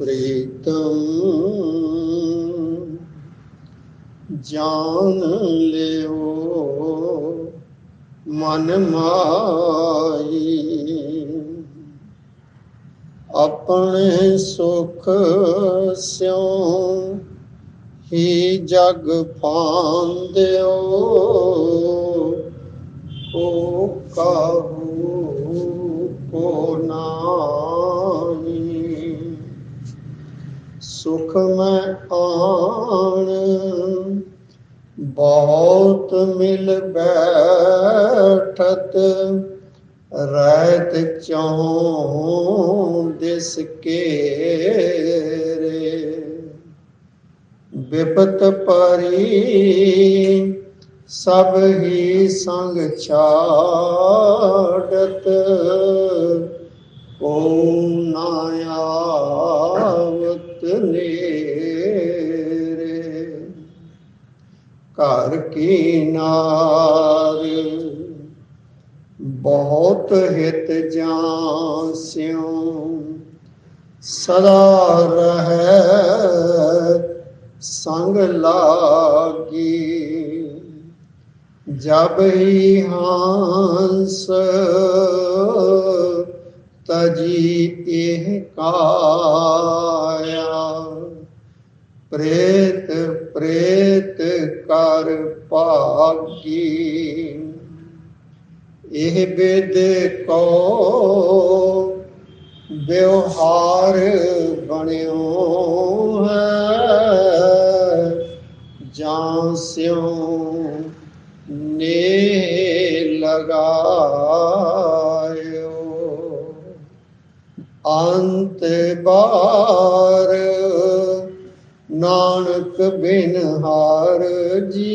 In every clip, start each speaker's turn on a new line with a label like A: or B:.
A: ਪ੍ਰੀਤਮ ਜਾਣ ਲਿਓ, ਮਨ ਮਾਈ। ਆਪਣੇ ਸੁਖ ਸਿਉ ਹੀ ਜਗ ਪਾਉਂਦਿਓ, ਕੋ ਕਾਹੂ ਕੋ ਨਾ। ਸੁਖ ਮੈਂ ਆਣ ਬਹੁਤ ਮਿਲ ਬੈਠਤ, ਰਹਿਤ ਚੌਂ ਦਿਸ ਕੇ ਵਿਪਤ ਪਰੀ, ਸਭ ਹੀ ਸੰਗ ਛਾੜਤ। ਓ ਨਾਇਆਵਤ ਨੇਰੇ ਘਰ ਕੀ ਨਾਰ? ਬਹੁਤ ਹਿਤ ਜਾਂ ਸਿਉ, ਸਦਾ ਰਹਿ ਸੰਗ ਲਾਗੀ। ਜਬ ਹੀ ਹੰਸ ਤਜੀ ਇਹ ਕਾਇਆ, ਪ੍ਰੇਤ ਪ੍ਰੇਤ ਕਰ ਭਾਗੀ ਇਹ ਬਿਦ ਕੋ ਵਿਵਹਾਰ ਬਣਿਓ ਹੈ। ਜਾਂ ਸਿਉ ਨੇ ਲਗਾਇਓ। ਅੰਤ ਬਾਰ ਨਾਨਕ ਬਿਨ ਹਾਰ ਜੀ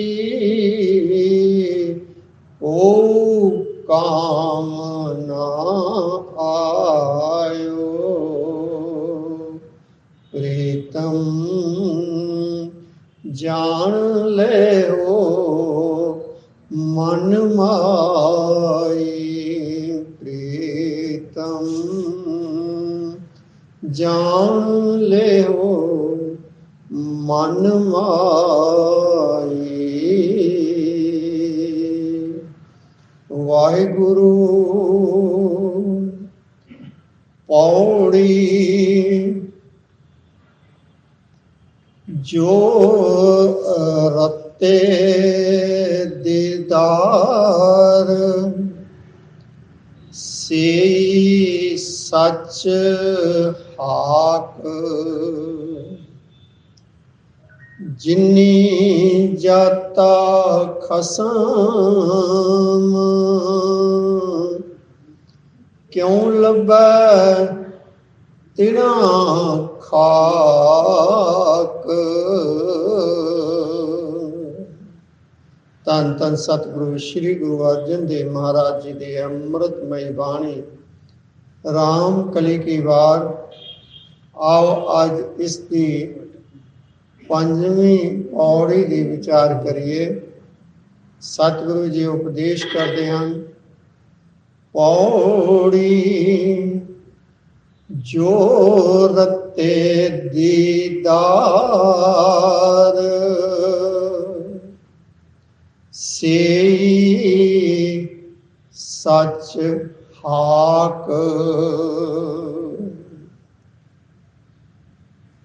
A: ਓ ਕਾਮ ਨਾ ਆਇਓ। ਪ੍ਰੀਤਮ ਜਾਣ ਲਿਓ, ਮਨ ਮਾਈ ਪ੍ਰੀਤਮ ਜਾਣ ਲਿਓ। ਮਨ ਮਾਈ। ਵਾਹਿਗੁਰੂ ਪੌੜੀ ਜੋ ਰਤੇ ਦੀਦਾਰ ਸੇ ਸੱਚ ਹਾਕ ਜਿਨੀ ਜਾਤਾ ਖਸਮ। ਕਿਉ ਲੱਭੈ ਤਿਨਾ ਖਾਕ? ਤਨ ਤਨ ਸਤਿਗੁਰੂ ਸ੍ਰੀ ਗੁਰੂ ਅਰਜਨ ਦੇਵ ਮਹਾਰਾਜ ਜੀ ਦੇ ਅੰਮ੍ਰਿਤਮਈ ਬਾਣੀ। ਰਾਮ ਕਲੀ ਕੀ ਵਾਰ। ਆਓ ਅੱਜ ਇਸ ਦੀ ਪੰਜਵੀਂ ਪੌੜੀ ਦੀ ਵਿਚਾਰ ਕਰੀਏ, ਸਤਿਗੁਰੂ ਜੀ ਉਪਦੇਸ਼ ਕਰਦੇ ਹਨ, ਪੌੜੀ ਜੋ ਰਤੇ ਦੀਦਾਰ ਸੇ ਸੱਚ ਹਾਕ।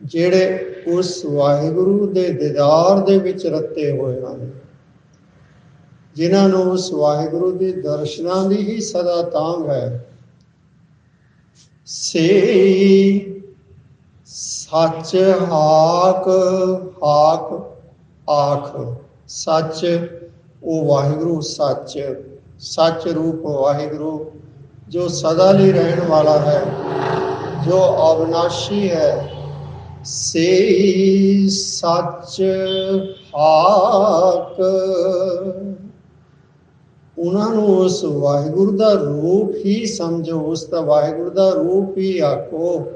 A: ਜਿਹੜੇ ਉਸ ਵਾਹਿਗੁਰੂ ਦੇ ਦੀਦਾਰ ਦੇ ਵਿੱਚ ਰੱਤੇ ਹੋਏ ਹਨ। ਜਿਨ੍ਹਾਂ ਨੂੰ ਉਸ ਵਾਹਿਗੁਰੂ ਦੇ ਦਰਸ਼ਨਾਂ ਦੀ ਹੀ ਸਦਾ ਤਾਂਗ ਹੈ। ਸੇ ਸੱਚ ਹਾਕ ਹਾਕ ਆਖ, ਸੱਚ ਉਹ ਵਾਹਿਗੁਰੂ, ਸੱਚ ਸੱਚ ਰੂਪ ਵਾਹਿਗੁਰੂ, ਜੋ ਸਦਾ ਲਈ ਰਹਿਣ ਵਾਲਾ ਹੈ, ਜੋ ਅਵਨਾਸ਼ੀ ਹੈ। ਸੇ ਸੱਚ ਹਾਕ। ਉਹਨਾਂ ਨੂੰ ਉਸ ਵਾਹਿਗੁਰੂ ਦਾ ਰੂਪ ਹੀ ਸਮਝੋ, ਉਸ ਦਾ ਵਾਹਿਗੁਰੂ ਦਾ ਰੂਪ ਹੀ ਆਖੋ,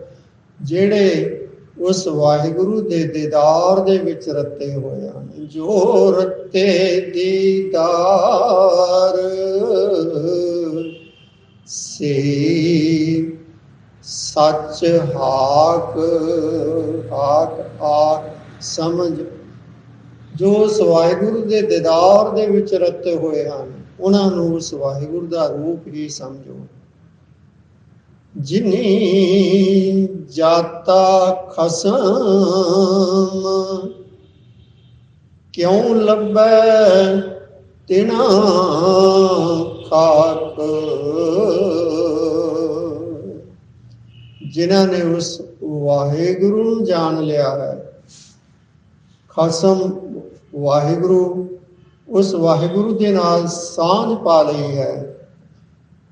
A: ਜਿਹੜੇ ਉਸ ਵਾਹਿਗੁਰੂ ਦੇ ਦੀਦਾਰ ਦੇ ਵਿੱਚ ਰੱਤੇ ਹੋਏ ਹਨ, ਜੋ ਰੱਤੇ ਦੀਦਾਰ। ਸੇ ਸੱਚ ਹਾਕ ਹਾਕ ਆਕ ਸਮਝ। ਜੋ ਉਸ ਵਾਹਿਗੁਰੂ ਦੇ ਦੀਦਾਰ ਦੇ ਵਿੱਚ ਰਤੇ ਹੋਏ ਹਨ, ਉਹਨਾਂ ਨੂੰ ਉਸ ਵਾਹਿਗੁਰੂ ਦਾ ਰੂਪ ਹੀ ਸਮਝੋ। ਜਿਨੀ ਜਾਤਾ ਖਸਮ, ਕਿਉਂ ਲੱਭੈ ਤਿਨਾ ਖਾਕ? ਜਿਨ੍ਹਾਂ ਨੇ ਉਸ ਵਾਹਿਗੁਰੂ ਨੂੰ ਜਾਣ ਲਿਆ ਹੈ। ਖਸਮ ਵਾਹਿਗੁਰੂ ਉਸ ਵਾਹਿਗੁਰੂ ਦੇ ਨਾਲ ਸਾਂਝ ਪਾ ਲਈ ਹੈ।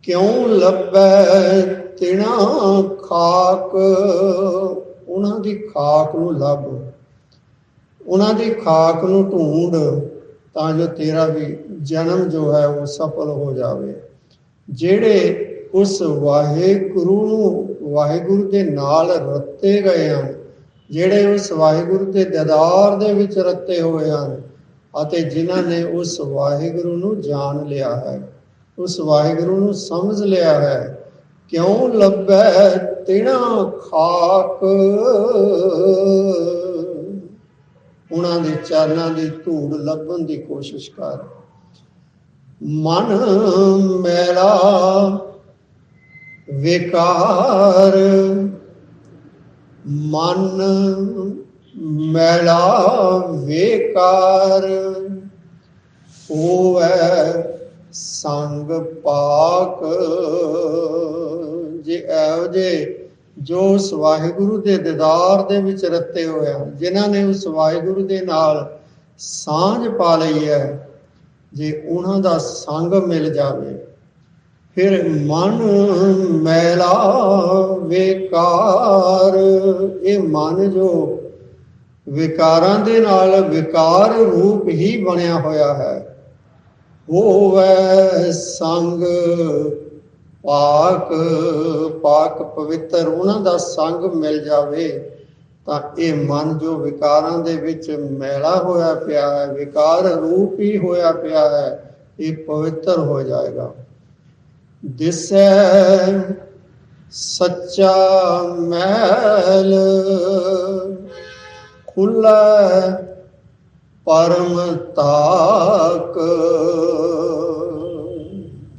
A: ਕਿਉਂ ਲੱਭੈ ਤਿਣਾ ਖਾਕ? ਉਹਨਾਂ ਦੀ ਖਾਕ ਨੂੰ ਲੱਭ। ਉਹਨਾਂ ਦੀ ਖਾਕ ਨੂੰ ਢੂੰਡ ਤਾਂ ਜੋ ਤੇਰਾ ਵੀ ਜਨਮ ਜੋ ਹੈ ਉਹ ਸਫਲ ਹੋ ਜਾਵੇ। ਜਿਹੜੇ ਉਸ ਵਾਹਿਗੁਰੂ ਨੂੰ ਵਾਹਿਗੁਰੂ ਦੇ ਨਾਲ ਰੱਤੇ ਗਏ ਹਨ, ਜਿਹੜੇ ਉਸ ਵਾਹਿਗੁਰੂ ਦੇ ਦੀਦਾਰ ਦੇ ਵਿੱਚ ਰੱਤੇ ਹੋਏ ਹਨ ਅਤੇ ਜਿਨ੍ਹਾਂ ਨੇ ਉਸ ਵਾਹਿਗੁਰੂ ਨੂੰ ਜਾਣ ਲਿਆ ਹੈ, ਉਸ ਵਾਹਿਗੁਰੂ ਨੂੰ ਸਮਝ ਲਿਆ ਹੈ। ਕਿਉਂ ਲੱਭੈ ਤਿਣਾ ਖਾਕ? ਉਹਨਾਂ ਦੇ ਚਰਨਾਂ ਦੀ ਧੂੜ ਲੱਭਣ ਦੀ ਕੋਸ਼ਿਸ਼ ਕਰ। ਮਨ ਮੇਰਾ ਵਿਕਾਰ ਮਨ ਮੈਲਾ ਵਿਕਾਰ ਹੋਵੇ ਸੰਗ ਪਾਕ ਜੇ ਇਹੋ ਜੇ ਜੋ ਉਸ ਵਾਹਿਗੁਰੂ ਦੇ ਦੀਦਾਰ ਦੇ ਵਿੱਚ ਰੱਤੇ ਹੋਏ ਹਨ, ਜਿਨ੍ਹਾਂ ਨੇ ਉਸ ਵਾਹਿਗੁਰੂ ਦੇ ਨਾਲ ਸਾਂਝ ਪਾ ਲਈ ਹੈ, ਜੇ ਉਹਨਾਂ ਦਾ ਸੰਗ ਮਿਲ ਜਾਵੇ। ਫਿਰ ਮਨ ਮੈਲਾ ਵਿਕਾਰ। ਇਹ ਮਨ ਜੋ ਵਿਕਾਰਾਂ ਦੇ ਨਾਲ ਵਿਕਾਰ ਰੂਪ ਹੀ ਬਣਿਆ ਹੋਇਆ ਹੈ ਉਹ ਵੈ ਸੰਗ ਪਾਕ ਪਾਕ ਪਵਿੱਤਰ ਉਹਨਾਂ ਦਾ ਸੰਗ ਮਿਲ ਜਾਵੇ, ਤਾਂ ਇਹ ਮਨ ਜੋ ਵਿਕਾਰਾਂ ਦੇ ਵਿੱਚ ਮੈਲਾ ਹੋਇਆ ਪਿਆ ਹੈ, ਵਿਕਾਰ ਰੂਪ ਹੀ ਹੋਇਆ ਪਿਆ ਹੈ, ਇਹ ਪਵਿੱਤਰ ਹੋ ਜਾਏਗਾ। ਦਿਸੈ ਸੱਚਾ ਮੈਲ ਖੁੱਲਾ ਪਰਮ ਤਾਕ।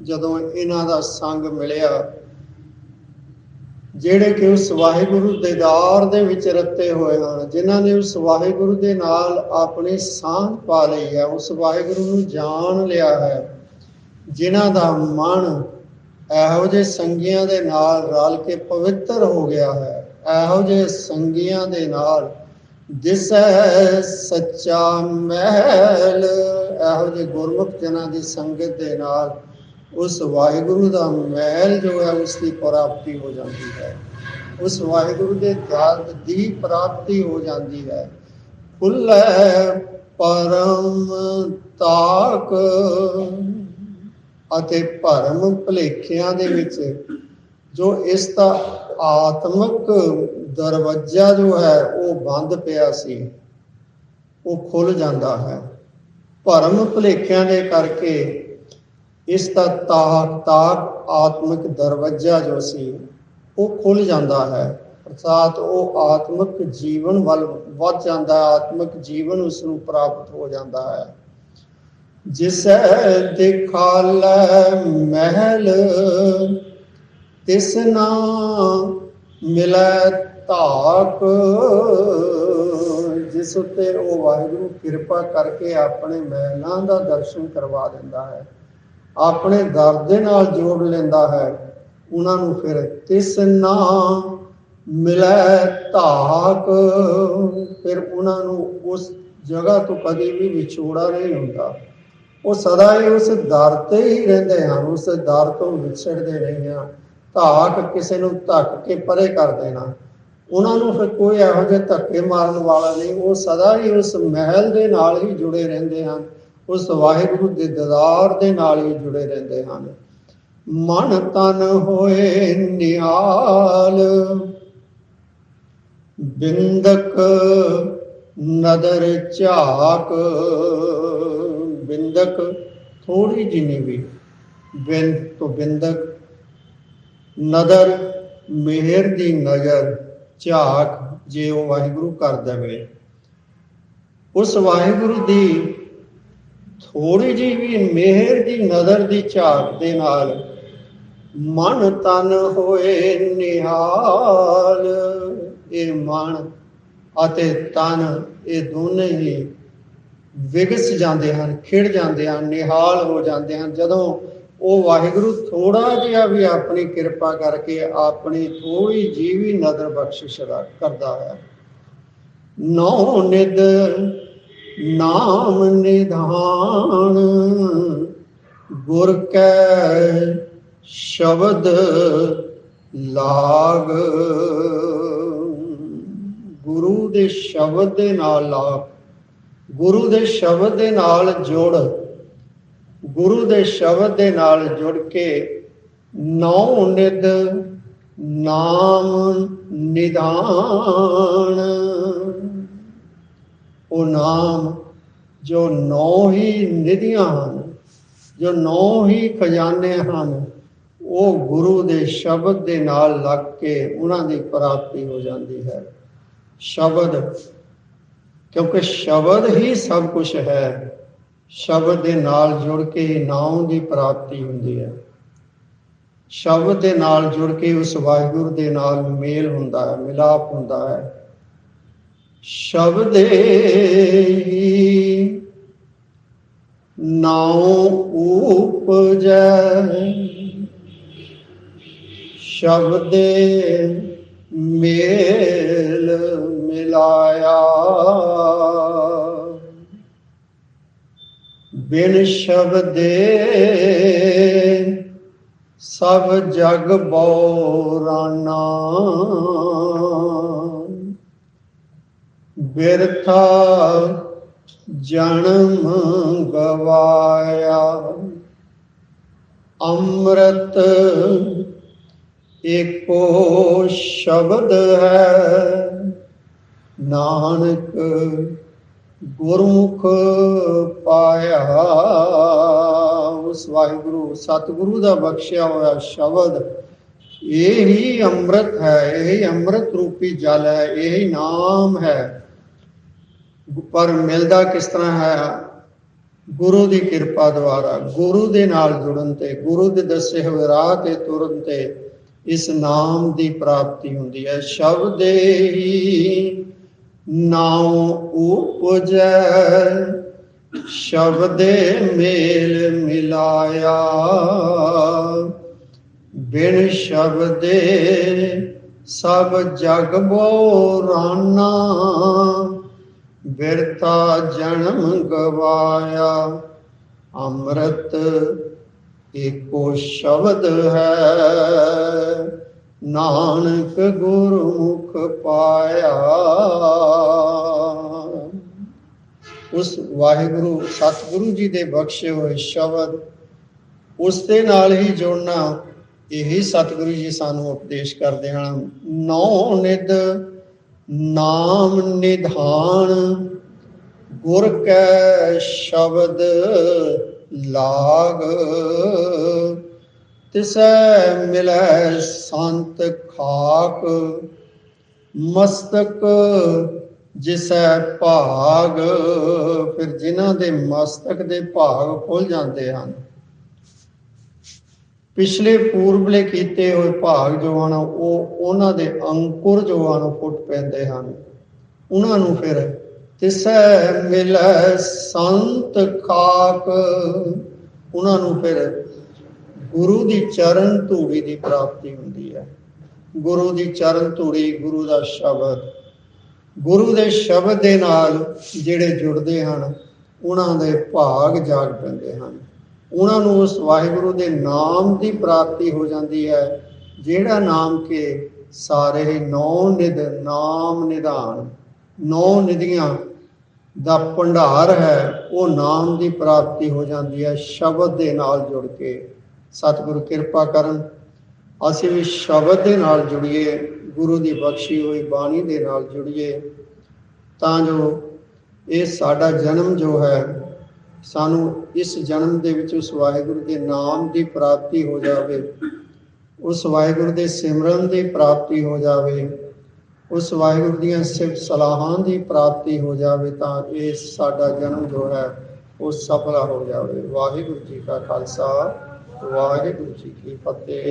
A: ਜਦੋਂ ਇਹਨਾਂ ਦਾ ਸੰਗ ਮਿਲਿਆ, ਜਿਹੜੇ ਕਿ ਉਸ ਵਾਹਿਗੁਰੂ ਦੇ ਦਾਰ ਦੇ ਵਿੱਚ ਰੱਤੇ ਹੋਏ ਹਨ, ਜਿਨ੍ਹਾਂ ਨੇ ਉਸ ਵਾਹਿਗੁਰੂ ਦੇ ਨਾਲ ਆਪਣੀ ਸਾਂਝ ਪਾ ਲਈ ਹੈ, ਉਸ ਵਾਹਿਗੁਰੂ ਨੂੰ ਜਾਣ ਲਿਆ ਹੈ, ਜਿਨ੍ਹਾਂ ਦਾ ਮਨ ਇਹੋ ਜਿਹੇ ਸੰਗੀਆਂ ਦੇ ਨਾਲ ਰਲ ਕੇ ਪਵਿੱਤਰ ਹੋ ਗਿਆ ਹੈ। ਇਹੋ ਜਿਹੇ ਸੰਗੀਆਂ ਦੇ ਨਾਲ ਦਿਸੈ ਸੱਚਾ ਮਹਿਲ। ਇਹੋ ਜਿਹੇ ਗੁਰਮੁਖ ਜਨਾਂ ਦੀ ਸੰਗਤ ਦੇ ਨਾਲ ਉਸ ਵਾਹਿਗੁਰੂ ਦਾ ਮਹਿਲ ਜੋ ਹੈ, ਉਸ ਦੀ ਪ੍ਰਾਪਤੀ ਹੋ ਜਾਂਦੀ ਹੈ। ਉਸ ਵਾਹਿਗੁਰੂ ਦੇ ਦਾਤ ਦੀ ਪ੍ਰਾਪਤੀ ਹੋ ਜਾਂਦੀ ਹੈ। ਖੁੱਲੇ ਪਰਮ ਤਾਕ ਅਤੇ ਭਰਮ ਭਲੇਖਿਆਂ ਦੇ ਵਿੱਚ, ਜੋ ਇਸ ਦਾ ਆਤਮਿਕ ਦਰਵਾਜ਼ਾ ਜੋ ਹੈ, ਉਹ ਬੰਦ ਪਿਆ ਸੀ। ਉਹ ਖੁੱਲ ਜਾਂਦਾ ਹੈ। ਭਰਮ ਭਲੇਖਿਆਂ ਦੇ ਕਰਕੇ ਇਸ ਦਾ ਤਾਕ ਆਤਮਿਕ ਦਰਵਾਜ਼ਾ ਜੋ ਸੀ, ਉਹ ਖੁੱਲ ਜਾਂਦਾ ਹੈ। ਅਰਥਾਤ ਉਹ ਆਤਮਿਕ ਜੀਵਨ ਵੱਲ ਵੱਧ ਜਾਂਦਾ ਹੈ, ਆਤਮਿਕ ਜੀਵਨ ਉਸ ਨੂੰ ਪ੍ਰਾਪਤ ਹੋ ਜਾਂਦਾ ਹੈ। ਜਿਸੈ ਦਿਖਾਲੈ ਮਹਿਲ, ਤਿਸ ਨਾ ਮਿਲੈ ਧਾਕ। ਜਿਸ ਉਤੇ ਉਹ ਵਾਹਿਗੁਰੂ ਕਿਰਪਾ ਕਰਕੇ ਆਪਣੇ ਮਹਿਲਾਂ ਦਾ ਦਰਸ਼ਨ ਕਰਵਾ ਦਿੰਦਾ ਹੈ, ਆਪਣੇ ਦਰ ਦੇ ਨਾਲ ਜੋੜ ਲੈਂਦਾ ਹੈ, ਉਹਨਾਂ ਨੂੰ ਫਿਰ ਤਿਸ ਨਾ ਮਿਲੈ ਧਾਕ। ਫਿਰ ਉਹਨਾਂ ਨੂੰ ਉਸ ਜਗ੍ਹਾ ਤੋਂ ਕਦੇ ਵੀ ਵਿਛੋੜਾ ਨਹੀਂ ਹੁੰਦਾ। ਉਹ ਸਦਾ ਹੀ ਉਸ ਦਰ ਤੇ ਹੀ ਰਹਿੰਦੇ ਹਨ, ਉਸ ਦਰ ਤੋਂ ਵਿਛੜਦੇ ਨਹੀਂ ਹਨ ਧਾਕ ਕਿਸੇ ਨੂੰ ਧੱਕ ਕੇ ਪਰੇ ਕਰ ਦੇਣਾ। ਉਹਨਾਂ ਨੂੰ ਫਿਰ ਕੋਈ ਇਹੋ ਜਿਹੇ ਧੱਕੇ ਮਾਰਨ ਵਾਲਾ ਨਹੀਂ, ਉਹ ਸਦਾ ਹੀ ਉਸ ਮਹਿਲ ਦੇ ਨਾਲ ਹੀ ਜੁੜੇ ਰਹਿੰਦੇ ਹਨ, ਉਸ ਵਾਹਿਗੁਰੂ ਦੇ ਦਦਾਰ ਦੇ ਨਾਲ ਹੀ ਜੁੜੇ ਰਹਿੰਦੇ ਹਨ। ਮਨ ਤਨ ਹੋਏ ਨਿਹਾਲ, ਬਿੰਦਕ ਨਦਰ ਝਾਕ ਬਿੰਦਕ ਥੋੜੀ ਜਿਹੀ ਵੀ ਬਿੰਦ ਤੋਂ ਬਿੰਦਕ ਨਦਰ ਮਿਹਰ ਦੀ ਨਜ਼ਰ, ਝਾਕ ਜੇ ਉਹ ਵਾਹਿਗੁਰੂ ਕਰ ਦੇਵੇ। ਉਸ ਵਾਹਿਗੁਰੂ ਦੀ ਥੋੜੀ ਜਿਹੀ ਵੀ ਮਿਹਰ ਦੀ ਨਜ਼ਰ ਦੀ ਝਾਕ ਦੇ ਨਾਲ ਮਨ ਤਨ ਹੋਏ ਨਿਹਾਲ। ਇਹ ਮਨ ਅਤੇ ਤਨ ਇਹ ਦੋਨੇ ਹੀ ਵਿਗਸ ਜਾਂਦੇ ਹਨ, ਖਿੜ ਜਾਂਦੇ ਹਨ, ਨਿਹਾਲ ਹੋ ਜਾਂਦੇ ਹਨ। ਜਦੋਂ ਉਹ ਵਾਹਿਗੁਰੂ ਥੋੜਾ ਜਿਹਾ ਵੀ ਆਪਣੀ ਕਿਰਪਾ ਕਰਕੇ ਆਪਣੀ ਥੋੜੀ ਜਿਹੀ ਵੀ ਨਦਰ ਬਖਸ਼ਿਸ਼ ਕਰਦਾ ਹੈ। ਨੌ ਨਿਦ ਨਾਮ ਨਿਧਾਨ, ਗੁਰ ਕੈ ਸ਼ਬਦ ਲਾਗ। ਗੁਰੂ ਦੇ ਸ਼ਬਦ ਦੇ ਨਾਲ ਲਾਗ ਗੁਰੂ ਦੇ ਸ਼ਬਦ ਦੇ ਨਾਲ ਜੁੜ, ਗੁਰੂ ਦੇ ਸ਼ਬਦ ਦੇ ਨਾਲ ਜੁੜ ਕੇ ਨੌ ਨਿਦ ਨਾਮ ਨਿਦਾਨ। ਉਹ ਨਾਮ ਜੋ ਨੌ ਹੀ ਨਿਧੀਆਂ ਹਨ, ਜੋ ਨੌ ਹੀ ਖਜ਼ਾਨੇ ਹਨ, ਉਹ ਗੁਰੂ ਦੇ ਸ਼ਬਦ ਦੇ ਨਾਲ ਲੱਗ ਕੇ ਉਹਨਾਂ ਦੀ ਪ੍ਰਾਪਤੀ ਹੋ ਜਾਂਦੀ ਹੈ। ਸ਼ਬਦ ਕਿਉਂਕਿ ਸ਼ਬਦ ਹੀ ਸਭ ਕੁਝ ਹੈ। ਸ਼ਬਦ ਦੇ ਨਾਲ ਜੁੜ ਕੇ ਹੀ ਨਾਮ ਦੀ ਪ੍ਰਾਪਤੀ ਹੁੰਦੀ ਹੈ। ਸ਼ਬਦ ਦੇ ਨਾਲ ਜੁੜ ਕੇ ਉਸ ਵਾਹਿਗੁਰੂ ਦੇ ਨਾਲ ਮੇਲ ਹੁੰਦਾ ਹੈ, ਮਿਲਾਪ ਹੁੰਦਾ ਹੈ। ਸ਼ਬਦੇ ਹੀ ਨਾਉ ਉਪਜੈ। ਸ਼ਬਦੇ ਮੇਲ ਮਿਲਾਇਆ ਬਿਨ ਸ਼ਬਦੇ ਸਭ ਜਗ ਬੋਰਾਨਾ। ਬਿਰਥਾ ਜਨਮ ਗਵਾਇਆ। ਅੰਮ੍ਰਿਤ ਏਕੋ ਸ਼ਬਦ ਹੈ। ਨਾਨਕ ਗੁਰਮੁਖ ਪਾਇਆ। ਉਸ ਵਾਹਿਗੁਰੂ, ਸਤਿਗੁਰੂ ਦਾ ਬਖਸ਼ਿਆ ਹੋਇਆ ਸ਼ਬਦ, ਇਹ ਹੀ ਅੰਮ੍ਰਿਤ ਹੈ, ਇਹ ਅੰਮ੍ਰਿਤ ਰੂਪੀ ਜਲ ਹੈ, ਇਹ ਹੀ ਨਾਮ ਹੈ। ਪਰ ਮਿਲਦਾ ਕਿਸ ਤਰ੍ਹਾਂ ਹੈ? ਗੁਰੂ ਦੀ ਕਿਰਪਾ ਦੁਆਰਾ, ਗੁਰੂ ਦੇ ਨਾਲ ਜੁੜਨ ਤੇ, ਗੁਰੂ ਦੇ ਦੱਸੇ ਹੋਏ ਰਾਹ ਤੇ ਤੁਰਨ ਤੇ ਇਸ ਨਾਮ ਦੀ ਪ੍ਰਾਪਤੀ ਹੁੰਦੀ ਹੈ। ਸ਼ਬਦ ਹੀ ਨਾਉ ਉਪਜੈ, ਸ਼ਬਦੇ ਮੇਲ ਮਿਲਾਇਆ। ਬਿਨ ਸ਼ਬਦੇ ਸਭ ਜਗ ਬੋਰਾਨਾ ਬਿਰਤਾ ਜਨਮ ਗਵਾਇਆ। ਅੰਮ੍ਰਿਤ ਏਕੋ ਸ਼ਬਦ ਹੈ। ਨਾਨਕ ਗੁਰਮੁਖ ਪਾਇਆ। ਉਸ ਵਾਹਿਗੁਰੂ, ਸਤਿਗੁਰੂ ਜੀ ਦੇ ਬਖਸ਼ੇ ਹੋਏ ਸ਼ਬਦ, ਉਸ ਦੇ ਨਾਲ ਹੀ ਜੋੜਨਾ, ਇਹੀ ਸਤਿਗੁਰੂ ਜੀ ਸਾਨੂੰ ਉਪਦੇਸ਼ ਕਰਦੇ ਹਨ। ਨੌ ਨਿਦ ਨਾਮ ਨਿਧਾਨ, ਗੁਰ ਕੈ ਸ਼ਬਦ ਲਾਗ। ਤਿਸੈ ਮਿਲੈ ਸੰਤ ਖਾਕ, ਮਸਤਕ ਜਿਸੈ ਭਾਗ। ਫਿਰ ਜਿਨ੍ਹਾਂ ਦੇ ਮਸਤਕ ਦੇ ਭਾਗ ਖੁੱਲ ਜਾਂਦੇ ਹਨ, ਪਿਛਲੇ ਪੂਰਬਲੇ ਕੀਤੇ ਹੋਏ ਭਾਗ ਜੋ ਹਨ, ਉਹ ਉਹਨਾਂ ਦੇ ਅੰਕੁਰ ਜੋ ਹਨ ਫੁੱਟ ਪੈਂਦੇ ਹਨ। ਉਹਨਾਂ ਨੂੰ ਫਿਰ ਤਿਸੈ ਮਿਲੈ ਸੰਤ ਖਾਕ, ਉਹਨਾਂ ਨੂੰ ਫਿਰ ਗੁਰੂ ਦੀ ਚਰਨ ਧੂੜੀ ਦੀ ਪ੍ਰਾਪਤੀ ਹੁੰਦੀ ਹੈ। ਗੁਰੂ ਦੀ ਚਰਨ ਧੂੜੀ ਗੁਰੂ ਦਾ ਸ਼ਬਦ। ਗੁਰੂ ਦੇ ਸ਼ਬਦ ਦੇ ਨਾਲ ਜਿਹੜੇ ਜੁੜਦੇ ਹਨ, ਉਹਨਾਂ ਦੇ ਭਾਗ ਜਾਗ ਪੈਂਦੇ ਹਨ। ਉਹਨਾਂ ਨੂੰ ਉਸ ਵਾਹਿਗੁਰੂ ਦੇ ਨਾਮ ਦੀ ਪ੍ਰਾਪਤੀ ਹੋ ਜਾਂਦੀ ਹੈ, ਜਿਹੜਾ ਨਾਮ ਕੇ ਸਾਰੇ ਨੌ ਨਿਧ, ਨਾਮ ਨਿਧਾਨ, ਨੌ ਨਿਧੀਆਂ ਦਾ ਭੰਡਾਰ ਹੈ, ਉਹ ਨਾਮ ਦੀ ਪ੍ਰਾਪਤੀ ਹੋ ਜਾਂਦੀ ਹੈ, ਸ਼ਬਦ ਦੇ ਨਾਲ ਜੁੜ ਕੇ। ਸਤਿਗੁਰ ਕਿਰਪਾ ਕਰਨ। ਅਸੀਂ ਵੀ ਸ਼ਬਦ ਦੇ ਨਾਲ ਜੁੜੀਏ, ਗੁਰੂ ਦੀ ਬਖਸ਼ੀ ਹੋਈ ਬਾਣੀ ਦੇ ਨਾਲ ਜੁੜੀਏ। ਤਾਂ ਜੋ ਇਹ ਸਾਡਾ ਜਨਮ ਜੋ ਹੈ, ਸਾਨੂੰ ਇਸ ਜਨਮ ਦੇ ਵਿੱਚ ਉਸ ਵਾਹਿਗੁਰੂ ਦੇ ਨਾਮ ਦੀ ਪ੍ਰਾਪਤੀ ਹੋ ਜਾਵੇ। ਉਸ ਵਾਹਿਗੁਰੂ ਦੇ ਸਿਮਰਨ ਦੀ ਪ੍ਰਾਪਤੀ ਹੋ ਜਾਵੇ। ਉਸ ਵਾਹਿਗੁਰੂ ਦੀਆਂ ਸਿਫਤ ਸਲਾਹਾਂ ਦੀ ਪ੍ਰਾਪਤੀ ਹੋ ਜਾਵੇ ਤਾਂ ਇਹ ਸਾਡਾ ਜਨਮ ਜੋ ਹੈ, ਉਹ ਸਫਲਾ ਹੋ ਜਾਵੇ। ਵਾਹਿਗੁਰੂ ਜੀ ਕਾ ਖਾਲਸਾ। ਵਾਹਿਗੁਰੂ ਜੀ ਕੀ ਫਤਿਹ।